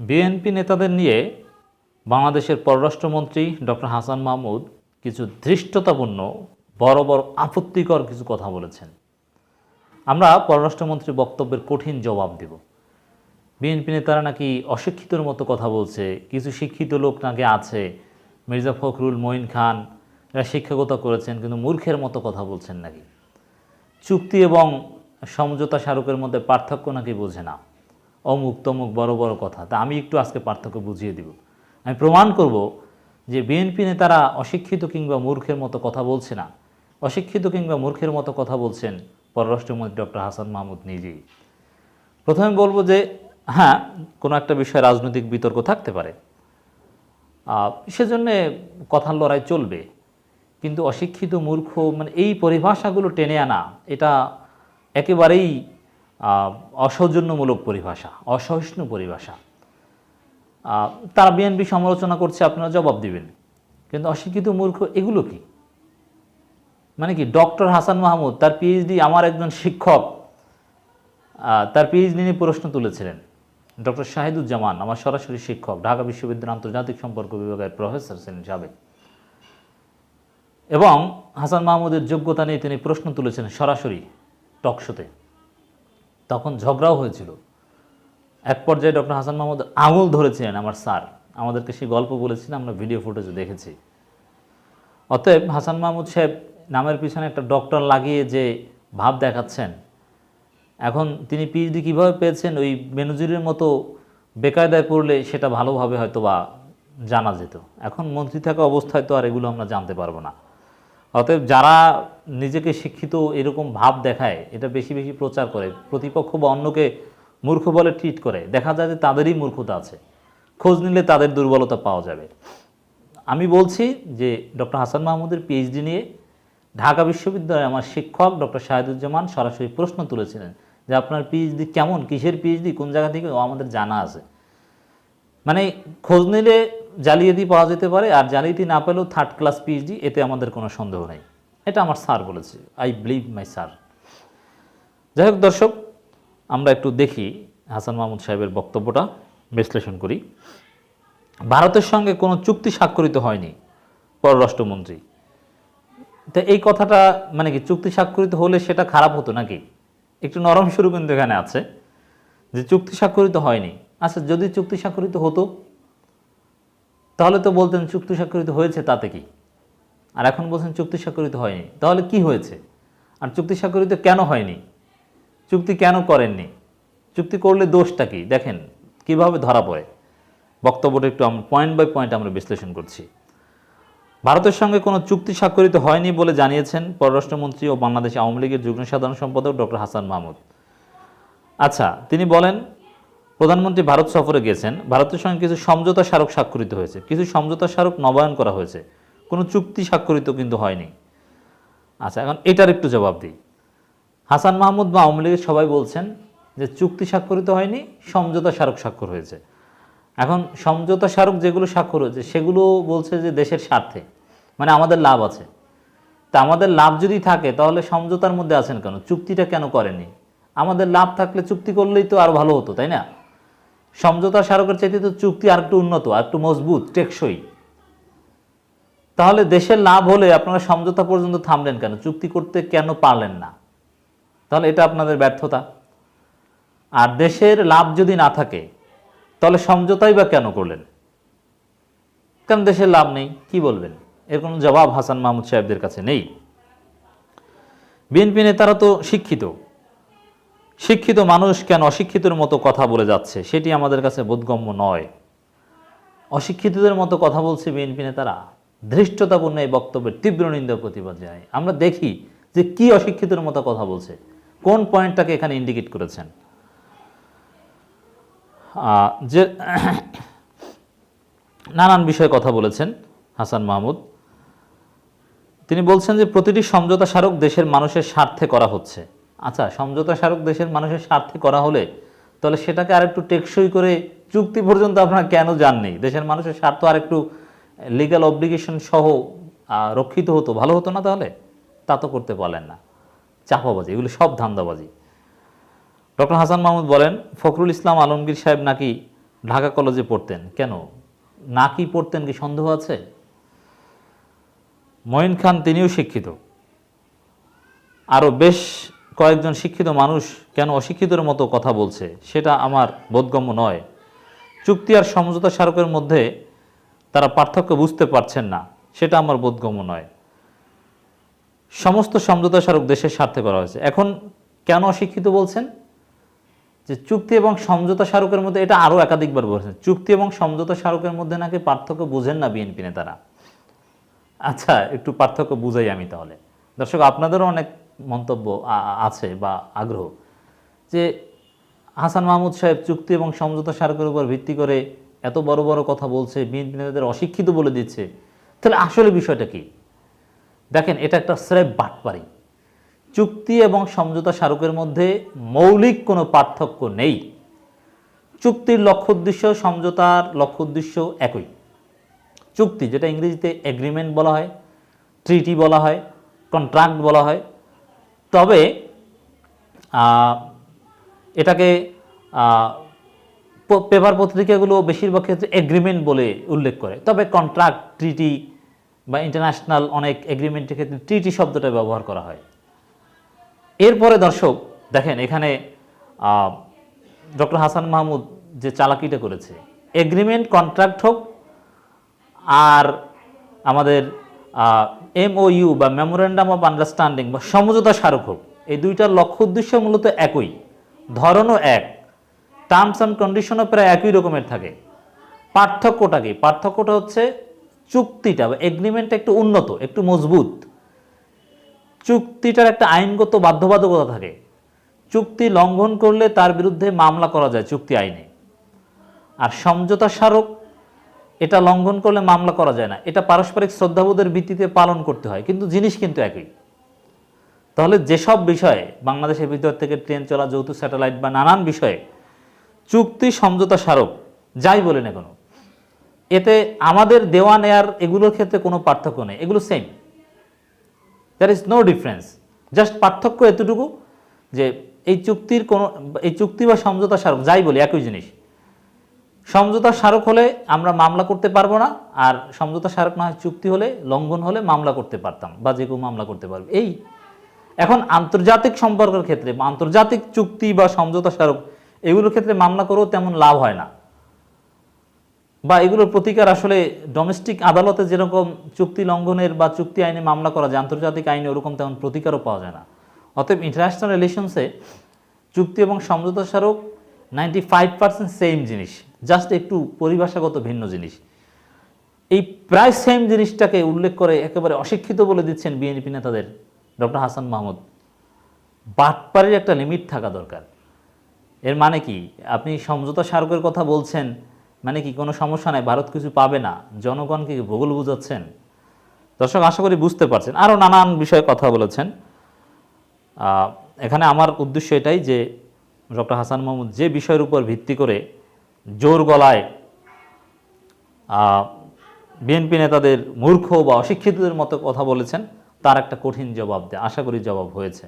BNP নেতাদের নিয়ে বাংলাদেশের পররাষ্ট্রমন্ত্রী ডক্টর হাসান মাহমুদ কিছু ধৃষ্টতাপূর্ণ, বড় বড় আপত্তিকর কিছু কথা বলেছেন। আমরা পররাষ্ট্রমন্ত্রীর বক্তব্যের কঠিন জবাব দেব। বিএনপি নেতারা নাকি অশিক্ষিতর মতো কথা বলছে, কিছু শিক্ষিত লোক নাকি আছে, মির্জা ফখরুল, মঈন খান, এরা শিক্ষকতা করেছেন কিন্তু মূর্খের মতো কথা বলছেন নাকি? চুক্তি এবং সমঝোতা স্মারকের মধ্যে পার্থক্য নাকি বোঝে না। অমুক তমুক বড় বড় কথা। তা আমি একটু আজকে পার্থক্য বুঝিয়ে দিব। আমি প্রমাণ করব যে বিএনপি নেতারা অশিক্ষিত কিংবা মূর্খের মতো কথা বলছে না। অশিক্ষিত কিংবা মূর্খের মতো কথা বলছেন পররাষ্ট্রমন্ত্রী ডক্টর হাসান মাহমুদ নিজেই। প্রথমে বলব যে হ্যাঁ কোনো একটা বিষয়ে রাজনৈতিক বিতর্ক থাকতে পারে। সেজন্যে কথার লড়াই চলবে। কিন্তু অশিক্ষিত মূর্খ মানে এই পরিভাষাগুলো টেনে আনা, এটা একেবারেই অসৌজন্যমূলক পরিভাষা, অসহিষ্ণু পরিভাষা। তারা বিএনপি সমালোচনা করছে, আপনারা জবাব দিবেন। কিন্তু অশিক্ষিত মূর্খ, এগুলো কি? মানে কি, ডক্টর হাসান মাহমুদ, তার পিএইচডি আমার একজন শিক্ষক তার পিএইচডি নিয়ে প্রশ্ন তুলেছিলেন। ডক্টর শাহিদুজ্জামান, আমার সরাসরি শিক্ষক, ঢাকা বিশ্ববিদ্যালয়ের আন্তর্জাতিক সম্পর্ক বিভাগের প্রফেসর ছিলেন সাবেক। এবং হাসান মাহমুদের যোগ্যতা নিয়ে তিনি প্রশ্ন তুলেছেন সরাসরি টকশোতে তখন ঝগড়াও হয়েছিল। এক পর্যায়ে ডক্টর হাসান মাহমুদ আঙুল ধরেছিলেন আমার স্যার। আমাদেরকে সেই গল্প বলেছিলেন আমরা ভিডিও ফুটেজে দেখেছি। অতএব হাসান মাহমুদ সাহেব নামের পিছনে একটা ডক্টর লাগিয়ে যে ভাব দেখাচ্ছেন, এখন তিনি পিএইচডি কীভাবে পেয়েছেন, ওই বেনজিরের মতো বেকায়দায় পড়লে সেটা ভালোভাবে হয়তো বা জানা যেত। এখন মন্ত্রী থাকা অবস্থায় তো আর এগুলো আমরা জানতে পারব না। অতএব যারা নিজেকে শিক্ষিত এরকম ভাব দেখায়, এটা বেশি বেশি প্রচার করে, প্রতিপক্ষ বা অন্যকে মূর্খ বলে ট্রিট করে, দেখা যায় যে তাদেরই মূর্খতা আছে। খোঁজ নিলে তাদের দুর্বলতা পাওয়া যাবে। আমি বলছি যে ডক্টর হাসান মাহমুদের পিএইচডি নিয়ে ঢাকা বিশ্ববিদ্যালয়ে আমার শিক্ষক ডক্টর শাহিদুজ্জামান সরাসরি প্রশ্ন তুলেছিলেন যে আপনার পিএইচডি কেমন, কিসের পিএইচডি কোন জায়গা থেকে, ও আমাদের জানা আছে। মানে খোঁজ নিলে জালিয়াতি পাওয়া যেতে পারে, আর জালিয়াতি না পেলেও থার্ড ক্লাস পিএইচডি এতে আমাদের কোনো সন্দেহ নেই। এটা আমার স্যার বলেছে। আই বিলিভ মাই স্যার যাই হোক দর্শক, আমরা একটু দেখি হাসান মাহমুদ সাহেবের বক্তব্যটা, বিশ্লেষণ করি। ভারতের সঙ্গে কোনো চুক্তি স্বাক্ষরিত হয়নি পররাষ্ট্রমন্ত্রী। তো এই কথাটা মানে কি, চুক্তি স্বাক্ষরিত হলে সেটা খারাপ হতো নাকি? একটু নরম শুরু কিন্তু এখানে আছে যে চুক্তি স্বাক্ষরিত হয়নি। আচ্ছা যদি চুক্তি স্বাক্ষরিত হতো তাহলে তো বলতেন চুক্তি স্বাক্ষরিত হয়েছে তাতে কি? আর এখন বলছেন চুক্তি স্বাক্ষরিত হয়নি। তাহলে কি হয়েছে? আর চুক্তি স্বাক্ষরিত কেন হয়নি? চুক্তি কেন করেননি? চুক্তি করলে দোষটা কি? দেখেন, কীভাবে ধরা পড়ে। বক্তব্যটা একটু আমরা পয়েন্ট বাই পয়েন্ট আমরা বিশ্লেষণ করছি। ভারতের সঙ্গে কোনো চুক্তি স্বাক্ষরিত হয়নি বলে জানিয়েছেন পররাষ্ট্রমন্ত্রী ও বাংলাদেশ আওয়ামী লীগের যুগ্ম সাধারণ সম্পাদক ডক্টর হাসান মাহমুদ। আচ্ছা তিনি বলেন প্রধানমন্ত্রী ভারত সফরে গেছেন। ভারতের সঙ্গে কিছু সমঝোতা স্মারক স্বাক্ষরিত হয়েছে। কিছু সমঝোতা স্মারক নবায়ন করা হয়েছে। কোনো চুক্তি স্বাক্ষরিত কিন্তু হয়নি। আচ্ছা এখন এটার একটু জবাব দিই। হাসান মাহমুদ বা আওয়ামী লীগের সবাই বলছেন যে চুক্তি স্বাক্ষরিত হয়নি, সমঝোতা স্মারক স্বাক্ষর হয়েছে। এখন সমঝোতা স্মারক যেগুলো স্বাক্ষর হয়েছে, সেগুলো বলছে যে দেশের স্বার্থে। মানে আমাদের লাভ আছে। তা আমাদের লাভ যদি থাকে, তাহলে সমঝোতার মধ্যে আছেন কেন? চুক্তিটা কেন করেনি আমাদের লাভ থাকলে চুক্তি করলেই তো আরও ভালো হতো, তাই না? সমঝোতা স্মারকের চাইতে তো চুক্তি আর একটু উন্নত, আর একটু মজবুত, টেকসই। তাহলে দেশের লাভ হলে আপনারা সমঝোতা পর্যন্ত থামলেন কেন? চুক্তি করতে কেন পারলেন না? তাহলে এটা আপনাদের ব্যর্থতা। আর দেশের লাভ যদি না থাকে, তাহলে সমঝোতাই বা কেন করলেন? কারণ দেশের লাভ নেই, কি বলবেন? এর কোনো জবাব হাসান মাহমুদ সাহেবদের কাছে নেই। বিএনপি নেতারা তো শিক্ষিত। শিক্ষিত মানুষ কেন অশিক্ষিতের মতো কথা বলে যাচ্ছে? সেটি আমাদের কাছে বোধগম্য নয়। অশিক্ষিতদের মতো কথা বলছে বিএনপি নেতারা। ধৃষ্টতাপূর্ণ এই বক্তব্যের তীব্র নিন্দা প্রতিবাদ জানাই আমরা দেখি যে কি অশিক্ষিতের মতো কথা বলছে। কোন পয়েন্টটাকে এখানে ইন্ডিকেট করেছেন? যে নানান বিষয়ে কথা বলেছেন হাসান মাহমুদ। তিনি বলছেন যে প্রতিটি সমঝোতা স্মারক দেশের মানুষের স্বার্থে করা হচ্ছে। আচ্ছা সমঝোতা স্মারক দেশের মানুষের স্বার্থে করা হলে, তাহলে সেটাকে আরেকটু টেকসই করে চুক্তি পর্যন্ত আপনারা কেন যাননি? দেশের মানুষের স্বার্থ আরেকটু লিগ্যাল অব্লিগেশন সহ রক্ষিত হতো, ভালো হতো না তাহলে? তা তো করতে পারলেন না। চাপাবাজি, এগুলো সব ধান্দাবাজি। ডক্টর হাসান মাহমুদ বলেন, ফখরুল ইসলাম আলমগীর সাহেব নাকি ঢাকা কলেজে পড়তেন। কেন? না কি পড়তেন কি? সন্দেহ আছে? মঈন খান তিনিও শিক্ষিত। আরও বেশ কয়েকজন শিক্ষিত মানুষ কেন অশিক্ষিতের মতো কথা বলছে, সেটা আমার বোধগম্য নয়। চুক্তি আর সমঝোতা স্মারকের মধ্যে তারা পার্থক্য বুঝতে পারছেন না, সেটা আমার বোধগম্য নয়। সমস্ত সমঝোতা স্মারক দেশের স্বার্থে করা হয়েছে। এখন কেন অশিক্ষিত বলছেন? যে চুক্তি এবং সমঝোতা স্মারকের মধ্যে, এটা আরও একাধিকবার বলেছেন, চুক্তি এবং সমঝোতা স্মারকের মধ্যে নাকি পার্থক্য বুঝেন না বিএনপি নেতারা? আচ্ছা একটু পার্থক্য বুঝাই আমি তাহলে। দর্শক, আপনাদেরও অনেক মন্তব্য আছে বা আগ্রহ, যে হাসান মাহমুদ সাহেব চুক্তি এবং সমঝোতা স্মারকের উপর ভিত্তি করে এত বড় বড় কথা বলছে বিএনপি নেতাদের অশিক্ষিত বলে দিচ্ছে, তাহলে আসলে বিষয়টা কি? দেখেন, এটা একটা স্রেফ বাটপারি। চুক্তি এবং সমঝোতা স্মারকের মধ্যে মৌলিক কোনো পার্থক্য নেই। চুক্তির লক্ষ্য উদ্দেশ্য, সমঝোতার লক্ষ্য উদ্দেশ্য একই। চুক্তি, যেটা ইংরেজিতে এগ্রিমেন্ট বলা হয় ট্রিটি বলা হয় কন্ট্রাক্ট বলা হয় তবে এটাকে পেপার পত্রিকাগুলো বেশিরভাগ ক্ষেত্রে এগ্রিমেন্ট বলে উল্লেখ করে। তবে কন্ট্রাক্ট ট্রিটি বা ইন্টারন্যাশনাল অনেক এগ্রিমেন্টের ক্ষেত্রে ট্রিটি শব্দটা ব্যবহার করা হয়। এরপরে দর্শক, দেখেন এখানে ডক্টর হাসান মাহমুদ যে চালাকিটা করেছে। এগ্রিমেন্ট কন্ট্রাক্ট হোক, আর আমাদের এমওইউ বা মেমোরেন্ডাম অফ আন্ডারস্ট্যান্ডিং বা সমঝোতা স্মারক হোক এই দুইটার লক্ষ্য উদ্দেশ্য মূলত একই। ধরনও এক। টার্মস অ্যান্ড কন্ডিশনও প্রায় একই রকমের থাকে। পার্থক্যটা কি? পার্থক্যটা হচ্ছে চুক্তিটা বা এগ্রিমেন্টটা একটু উন্নত, একটু মজবুত। চুক্তিটার একটা আইনগত বাধ্যবাধকতা থাকে। চুক্তি লঙ্ঘন করলে তার বিরুদ্ধে মামলা করা যায়, চুক্তি আইনে। আর সমঝোতা স্মারক এটা লঙ্ঘন করলে মামলা করা যায় না। এটা পারস্পরিক শ্রদ্ধাবোধের ভিত্তিতে পালন করতে হয়, কিন্তু জিনিস কিন্তু একই। তাহলে যেসব বিষয়ে বাংলাদেশের ভিতর থেকে ট্রেন চলা, যৌথ স্যাটেলাইট বা নানান বিষয়ে চুক্তি সমঝোতা স্মারক, যাই বলে না কোনো, এতে আমাদের দেওয়া নেয়ার এগুলোর ক্ষেত্রে কোনো পার্থক্য নেই। এগুলো same there is no difference just পার্থক্য এতটুকু যে এই চুক্তির কোনো, এই চুক্তি বা সমঝোতা স্মারক, যাই বলি, একই জিনিস। সমঝোতা স্মারক হলে আমরা মামলা করতে পারব না, আর সমঝোতা স্মারক না চুক্তি হলে, লঙ্ঘন হলে মামলা করতে পারতাম, বা যে কেউ মামলা করতে পারবে। এই এখন আন্তর্জাতিক সম্পর্কের ক্ষেত্রে, আন্তর্জাতিক চুক্তি বা সমঝোতা স্মারক, এগুলোর ক্ষেত্রে মামলা করেও তেমন লাভ হয় না। বা এগুলোর প্রতিকার আসলে ডোমেস্টিক আদালতে যেরকম চুক্তি লঙ্ঘনের বা চুক্তি আইনে মামলা করা যায়, আন্তর্জাতিক আইনে ওরকম তেমন প্রতিকারও পাওয়া যায় না। অতএব ইন্টারন্যাশনাল রিলেশনসে চুক্তি এবং সমঝোতা স্মারক নাইনটি ফাইভ পার্সেন্ট সেম জিনিস। জাস্ট একটু পরিভাষাগত ভিন্ন জিনিস। এই প্রায় সেম জিনিসটাকে উল্লেখ করে একেবারে অশিক্ষিত বলে দিচ্ছেন বিএনপি নেতাদের ডক্টর হাসান মাহমুদ। বাটপাড়ির একটা লিমিট থাকা দরকার। এর মানে কি? আপনি সমঝোতা স্মারকের কথা বলছেন মানে কি কোনো সমস্যা নাই? ভারত কিছু পাবে না? জনগণকে ভূগোল বুঝাচ্ছেন? দর্শক, আশা করি বুঝতে পারছেন। আরও নানান বিষয়ে কথা বলেছেন। এখানে আমার উদ্দেশ্য এটাই যে, ডক্টর হাসান মাহমুদ যে বিষয়ের উপর ভিত্তি করে জোর গলায় বিএনপি নেতাদের মূর্খ বা অশিক্ষিতদের মতো কথা বলেছেন, তার একটা কঠিন জবাব দেয় আশা করি জবাব হয়েছে।